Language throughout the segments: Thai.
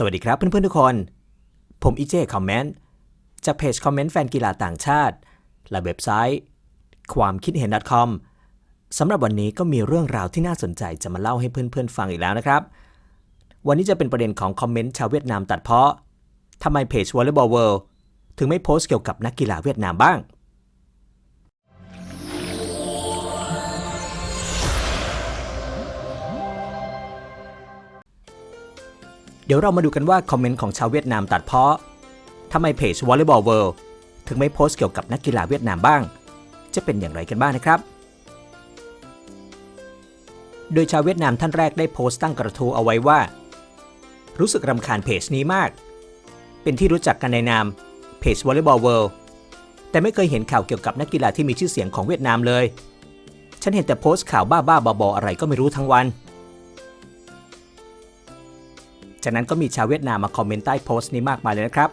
สวัสดีครับเพื่อนๆทุกคน ผมอีเจคอมเมนต์จากเพจคอมเมนต์แฟนกีฬาต่างชาติ และเว็บไซต์ ความคิดเห็น .com สำหรับวันนี้ก็มีเรื่องราวที่น่าสนใจจะมาเล่าให้เพื่อนๆฟังอีกแล้วนะครับ วันนี้จะเป็นประเด็นของคอมเมนต์ชาวเวียดนามตัดเพาะทำไมเพจ Volleyball World ถึงไม่โพสต์เกี่ยวกับนักกีฬาเวียดนามบ้าง เดี๋ยวเรามาดูกันว่าคอมเมนต์ของชาวเวียดนามตัดเพาะทำไมเพจ Volleyball World ถึงไม่โพสต์เกี่ยวกับนักกีฬาเวียดนามบ้าง จะเป็นอย่างไรกันบ้างนะครับ โดยชาวเวียดนามท่านแรกได้โพสต์ตั้งกระทู้เอาไว้ว่า รู้สึกรำคาญเพจนี้มาก เป็นที่รู้จักกันในนามเพจ Volleyball World แต่ไม่เคยเห็นข่าวเกี่ยวกับนักกีฬาที่มีชื่อเสียงของเวียดนามเลย ฉันเห็นแต่โพสต์ข่าวบ้าๆบอๆอะไรก็ไม่รู้ทั้งวัน จากนั้นก็มีชาวเวียดนามมาคอมเมนต์ใต้โพสต์นี้มากมายเลยนะครับ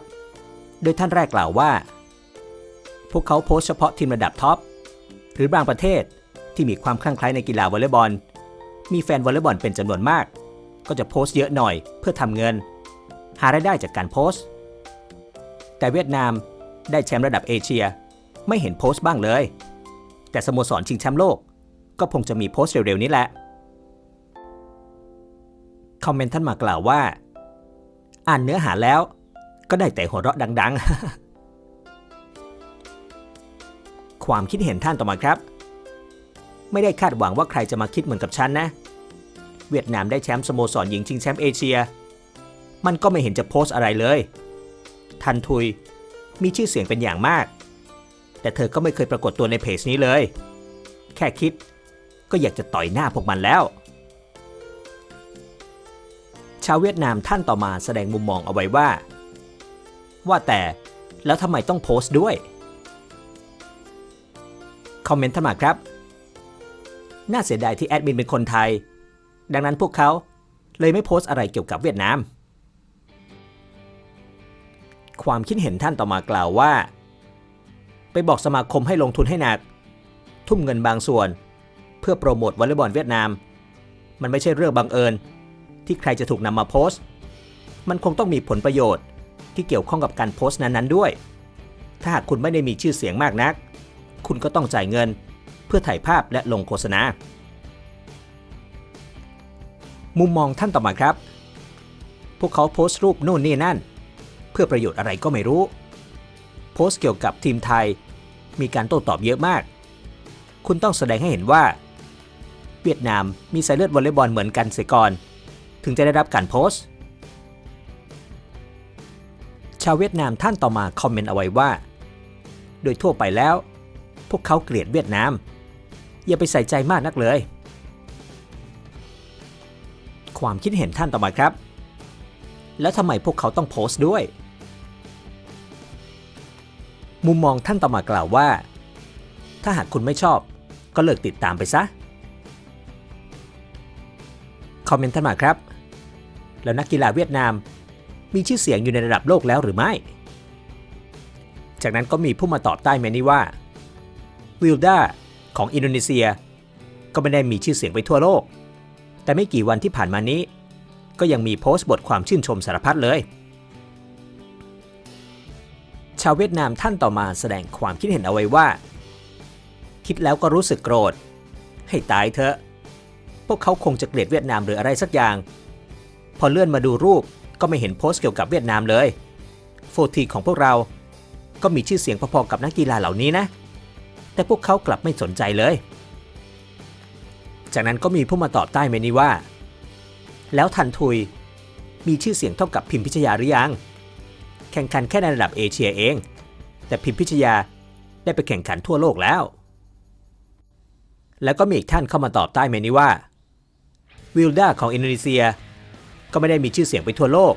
โดยท่านแรกกล่าวว่า พวกเขาโพสต์เฉพาะทีมระดับท็อป หรือบางประเทศที่มีความคลั่งไคล้ในกีฬาวอลเลย์บอล มีแฟนวอลเลย์บอลเป็นจำนวนมาก ก็จะโพสต์เยอะหน่อยเพื่อทำเงิน หารายได้จากการโพสต์ แต่เวียดนามได้แชมป์ระดับเอเชีย ไม่เห็นโพสต์บ้างเลย แต่สโมสรชิงแชมป์โลก ก็คงจะมีโพสต์เร็วๆนี้แหละ คอมเมนต์ท่านมากล่าวว่า อ่านเนื้อหาแล้ว ก็ได้แต่หัวเราะดัง ๆ ความคิดเห็นท่านต่อมาครับ ไม่ได้คาดหวังว่าใครจะมาคิดเหมือนกับฉันนะ เวียดนามได้แชมป์สโมสรหญิงชิงแชมป์เอเชีย มันก็ไม่เห็นจะโพสต์อะไรเลย ทันทุยมีชื่อเสียงเป็นอย่างมาก แต่เธอก็ไม่เคยปรากฏตัวในเพจนี้เลย แค่คิดก็อยากจะต่อยหน้าพวกมันแล้ว ชาวเวียดนามท่านต่อมาแสดงมุมมองเอาไว้ว่า ว่าแต่แล้วทำไมต้องโพสต์ด้วย คอมเมนต์ท่านมาครับ น่าเสียดายที่แอดมินเป็นคนไทย ดังนั้นพวกเขาเลยไม่โพสต์อะไรเกี่ยวกับเวียดนาม ความคิดเห็นท่านต่อมากล่าวว่า ไปบอกสมาคมให้ลงทุนให้หนัก ทุ่มเงินบางส่วน เพื่อโปรโมทวอลเลย์บอลเวียดนาม มันไม่ใช่เรื่องบังเอิญ ที่ใครจะถูกนำมาโพสต์ มันคงต้องมีผลประโยชน์ที่เกี่ยวข้องกับการโพสต์นั้นๆด้วย ถ้าหากคุณไม่ได้มีชื่อเสียงมากนัก คุณก็ต้องจ่ายเงินเพื่อถ่ายภาพและลงโฆษณา มุมมองท่านต่อมาครับ พวกเขาโพสต์รูปนู่นนี่นั่น เพื่อประโยชน์อะไรก็ไม่รู้ โพสต์เกี่ยวกับทีมไทย มีการโต้ตอบเยอะมาก คุณต้องแสดงให้เห็นว่า เวียดนามมีสายเลือดวอลเลย์บอลเหมือนกันเสียก่อน ถึงจะได้รับการโพสต์ ชาวเวียดนามท่านต่อมาคอมเมนต์เอาไว้ว่า โดยทั่วไปแล้ว พวกเขาเกลียดเวียดนาม อย่าไปใส่ใจมากนักเลย ความคิดเห็นท่านต่อมาครับ แล้วทำไมพวกเขาต้องโพสต์ด้วย มุมมองท่านต่อมากล่าวว่า ถ้าหากคุณไม่ชอบก็เลิกติดตามไปซะคอมเมนต์ท่านมาครับ แล้วนักกีฬาเวียดนาม มีชื่อเสียงอยู่ในระดับโลกแล้วหรือไม่ จากนั้นก็มีผู้มาตอบใต้เมนี้ว่าวิลดาของอินโดนีเซีย ก็ไม่ได้มีชื่อเสียงไปทั่วโลก แต่ไม่กี่วันที่ผ่านมานี้ ก็ยังมีโพสต์บทความชื่นชมสารพัดเลย ชาวเวียดนามท่านต่อมาแสดงความคิดเห็นเอาไว้ว่า คิดแล้วก็รู้สึกโกรธ ให้ตายเถอะ พวกเขาคงจะเกลียดเวียดนามหรืออะไรสักอย่าง พอเลื่อนมาดูรูปก็ไม่เห็นโพสต์เกี่ยวกับเวียดนามเลย โฟทีของพวกเรา ก็มีชื่อเสียงพอๆกับนักกีฬาเหล่านี้นะ แต่พวกเขากลับไม่สนใจเลย จากนั้นก็มีผู้มาตอบใต้เมนี้ว่า แล้วทันทุย มีชื่อเสียงเท่ากับพิมพิชยาหรือยัง แข่งขันแค่ในระดับเอเชียเอง แต่พิมพิชยาได้ไปแข่งขันทั่วโลกแล้ว แล้วก็มีอีกท่านเข้ามาตอบใต้เมนี้ว่า วิลดาของอินโดนีเซีย ก็ไม่ได้มีชื่อเสียงไปทั่วโลก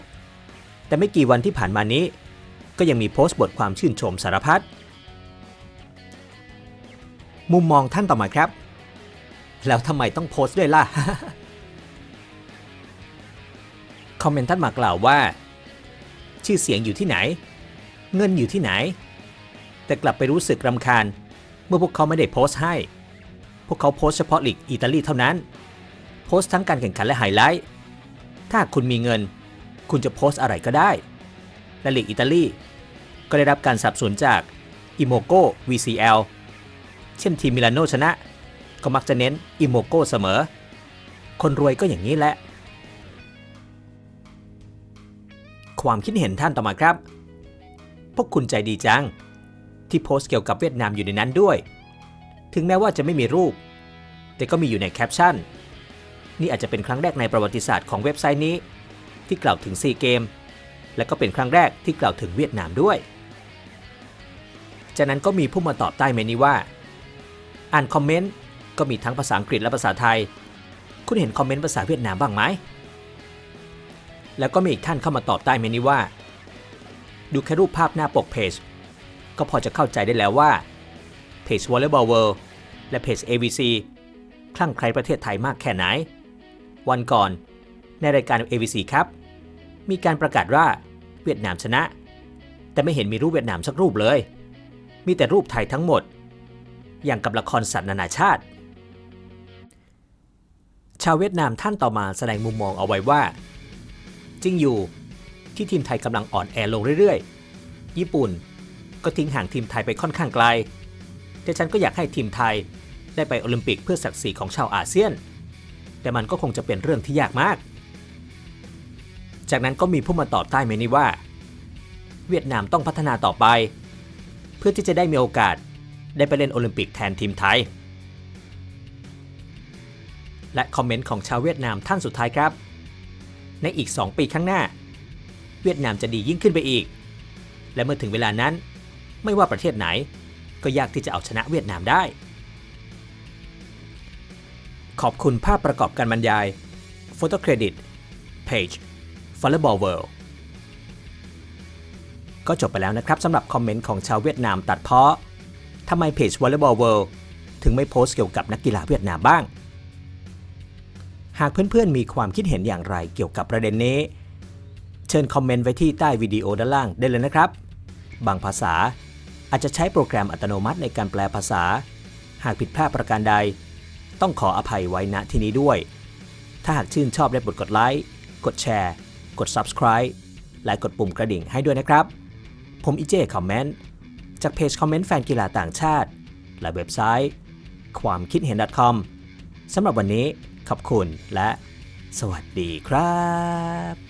แต่ไม่กี่วันที่ผ่านมานี้ ก็ยังมีโพสต์บทความชื่นชมสารพัดมุมมองท่านต่อมาครับ แล้วทำไมต้องโพสต์ด้วยล่ะ คอมเมนต์ท่านมากล่าวว่า ชื่อเสียงอยู่ที่ไหน เงินอยู่ที่ไหน แต่กลับไปรู้สึกรำคาญ เมื่อพวกเขาไม่ได้โพสต์ให้ พวกเขาโพสต์เฉพาะลีกอิตาลีเท่านั้น โพสต์ทั้งการแข่งขันและไฮไลท์ ถ้าคุณมีเงิน คุณจะโพสต์อะไรก็ได้และลีกอิตาลี ก็ได้รับการสนับสนุนจากอิโมโก VCL เช่นทีมมิลานโนชนะ ก็มักจะเน้นอิโมโกเสมอ คนรวยก็อย่างนี้แหละ ความคิดเห็นท่านต่อมาครับ พวกคุณใจดีจัง ที่โพสต์เกี่ยวกับเวียดนามอยู่ในนั้นด้วย ถึงแม้ว่าจะไม่มีรูป แต่ก็มีอยู่ในแคปชั่น นี่อาจจะเป็นครั้งแรกในประวัติศาสตร์ของเว็บไซต์นี้ ที่กล่าวถึงซีเกม และก็เป็นครั้งแรกที่กล่าวถึงเวียดนามด้วย จากนั้นก็มีผู้มาตอบใต้เมนี้ว่า อ่านคอมเมนต์ก็มีทั้งภาษาอังกฤษและภาษาไทย คุณเห็นคอมเมนต์ภาษาเวียดนามบ้างไหม แล้วก็มีอีกท่านเข้ามาตอบใต้เมนนี้ว่า ดูแค่รูปภาพหน้าปกเพจ ก็พอจะเข้าใจได้แล้วว่าเพจ Volleyball World และเพจ ABC คลั่งใครประเทศไทยมากแค่ไหน วันก่อน ในรายการ ABC ครับ มีการประกาศว่าเวียดนามชนะ แต่ไม่เห็นมีรูปเวียดนามสักรูปเลย มีแต่รูปไทยทั้งหมด อย่างกับละครสัตว์นานาชาติ ชาวเวียดนามท่านต่อมาแสดงมุมมองเอาไว้ว่า จริงอยู่ที่ทีมไทยกำลังอ่อนแอลงเรื่อยๆ ญี่ปุ่นก็ทิ้งห่างทีมไทยไปค่อนข้างไกล แต่ฉันก็อยากให้ทีมไทยได้ไปโอลิมปิกเพื่อศักดิ์ศรีของชาวอาเซียน แต่มันก็คงจะเป็นเรื่องที่ยากมาก จากนั้นก็มีผู้มาตอบใต้เมนี้ว่า เวียดนามต้องพัฒนาต่อไป เพื่อที่จะได้มีโอกาสได้ไปเล่นโอลิมปิกแทนทีมไทย และคอมเมนต์ของชาวเวียดนามท่านสุดท้ายครับ ในอีก 2 ปีข้างหน้า เวียดนามจะดียิ่งขึ้นไปอีก และเมื่อถึงเวลานั้น ไม่ว่าประเทศไหนก็ยากที่จะเอาชนะเวียดนามได้ ขอบคุณภาพประกอบการบรรยาย Photo Credit Page Volleyball World ก็จบไปแล้วนะครับสำหรับคอมเมนต์ของชาวเวียดนามตัดเพาะทำไมเพจ Volleyball World ถึงไม่โพสต์เกี่ยวกับนักกีฬาเวียดนามบ้าง หากเพื่อนๆมีความคิดเห็นอย่างไรเกี่ยวกับประเด็นนี้ เชิญคอมเมนต์ไว้ที่ใต้วิดีโอด้านล่างได้เลยนะครับ บางภาษาอาจจะใช้โปรแกรมอัตโนมัติในการแปลภาษา หากผิดพลาดประการใด ต้องขออภัยไว้ณที่นี้ด้วย ถ้าหากชื่นชอบได้โปรดกดไลค์ กดแชร์ กด Subscribe และกดปุ่มกระดิ่งให้ด้วยนะครับ ผมอีเจคอมเมนต์จากเพจคอมเมนต์แฟนกีฬาต่างชาติ และเว็บไซต์ ความคิดเห็น .com สำหรับวันนี้ขอบคุณและสวัสดีครับ